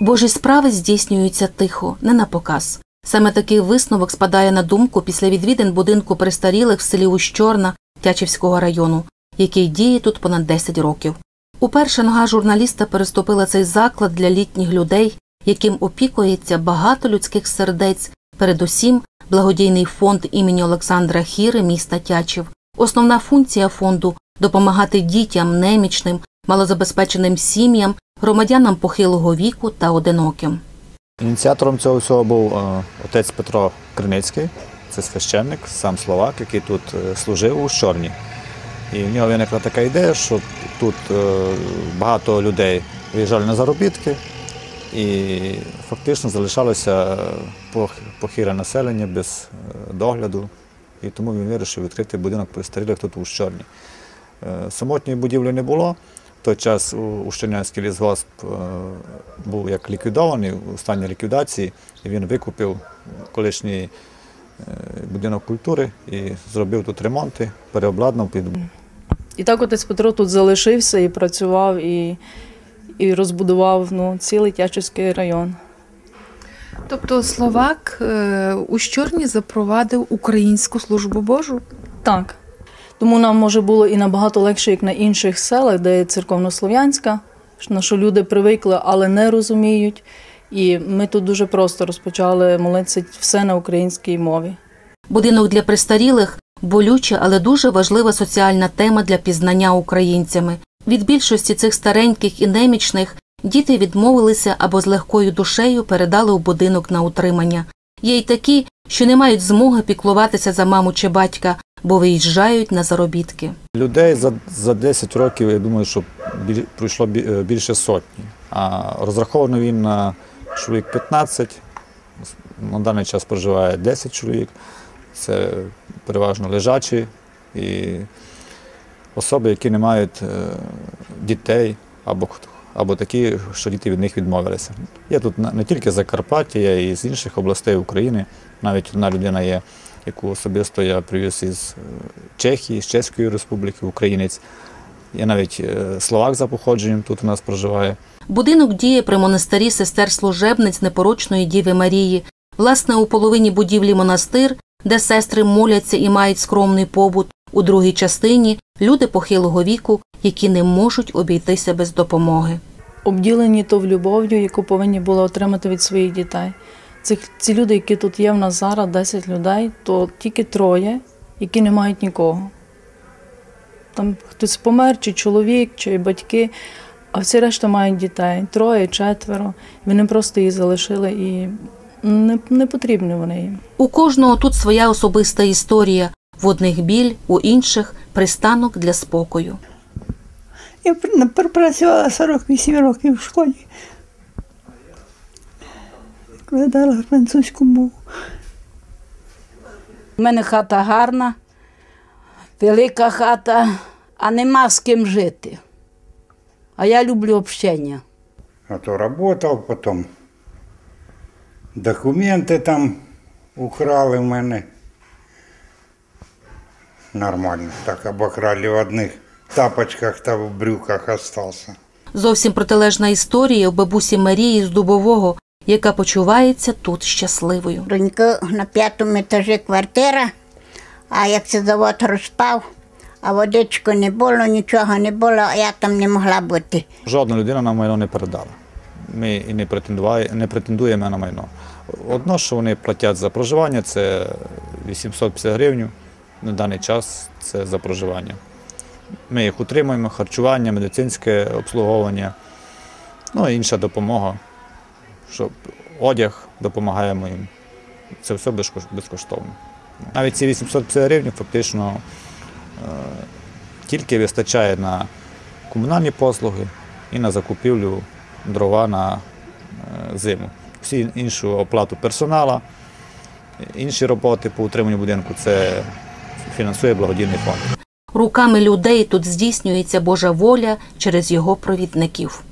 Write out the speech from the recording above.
Божі справи здійснюються тихо, не на показ. Саме такий висновок спадає на думку після відвідин будинку престарілих в селі Ущорна Тячівського району, який діє тут понад 10 років. Уперше нога журналіста переступила цей заклад для літніх людей, яким опікується багато людських сердець, передусім благодійний фонд імені Олександра Хіри міста Тячів. Основна функція фонду допомагати дітям, немічним, малозабезпеченим сім'ям, громадянам похилого віку та одиноким. Ініціатором цього всього був е, отець Петро Криницький, це священник, сам словак, який тут е, служив у Чорні. І в нього виникла така ідея, що тут е, багато людей виїжджали на заробітки, і фактично залишалося пох- похире населення без догляду. І тому він вирішив відкрити будинок престарілих тут у Чорні. Е, Самотньої будівлі не було. Той час у- Ущернянський лісгосп е, був як ліквідований у стані ліквідації, і він викупив колишній е, будинок культури і зробив тут ремонти, переобладнав під І так отець Петро тут залишився і працював, і, і розбудував ну, цілий Тячівський район. Тобто Словак е, у Щорні запровадив українську службу Божу. Так. Тому нам може було і набагато легше, як на інших селах, де є церковнослов'янська, на що люди привикли, але не розуміють. І ми тут дуже просто розпочали молитися все на українській мові. Будинок для престарілих болюча, але дуже важлива соціальна тема для пізнання українцями. Від більшості цих стареньких і немічних діти відмовилися або з легкою душею передали у будинок на утримання. Є й такі, що не мають змоги піклуватися за маму чи батька, бо виїжджають на заробітки. людей за, за 10 років, я думаю, що пройшло е, більше сотні. А розраховано він на чоловік 15, на даний час проживає 10 чоловік. Це переважно лежачі і особи, які не мають е, дітей або, хто- або такі, що діти від них відмовилися. Є тут не тільки Закарпаття, є і з інших областей України. Навіть одна людина є, яку особисто я привіз із е, Чехії, з Чеської Республіки, українець. Є навіть е, словак за походженням тут у нас проживає. Будинок діє при монастирі сестер служебниць непорочної Діви Марії. Власне, у половині будівлі монастир, де сестри моляться і мають скромний побут. У другій частині люди похилого віку, які не можуть обійтися без допомоги. Обділені то в любов'ю, яку повинні були отримати від своїх дітей. Цих, ці люди, які тут є в нас зараз, 10 людей, то тільки троє, які не мають нікого. Там хтось помер, чи чоловік, чи батьки, а всі решта мають дітей. Троє, четверо. Вони просто їх залишили і не, не потрібні вони їм. У кожного тут своя особиста історія, в одних біль, у інших пристанок для спокою. Я пр- пропрацювала 48 років в школі. Викладала французьку мову. У мене хата гарна, велика хата, а нема з ким жити. А я люблю общення. А то работал потом. Документи там украли в мене. Нормально. Так обокрали в одних тапочках та в брюках остался. Зовсім протилежна історія у бабусі Марії з Дубового, яка почувається тут щасливою. Донька на п'ятому етажі квартира, а як це завод розпав, а водички не було, нічого не було, а я там не могла бути. Жодна людина нам майно не передала. Ми і не, не претендуємо на майно. Одно, що вони платять за проживання, це 850 гривень. На даний час це за проживання. Ми їх утримуємо, харчування, медицинське обслуговування, ну і інша допомога, щоб одяг допомагаємо їм. Це все безкоштовно. Навіть ці 850 гривень фактично е, тільки вистачає на комунальні послуги і на закупівлю дрова на е, зиму. Всі іншу оплату персонала, інші роботи по утриманню будинку це фінансує благодійний фонд. Руками людей тут здійснюється Божа воля через його провідників.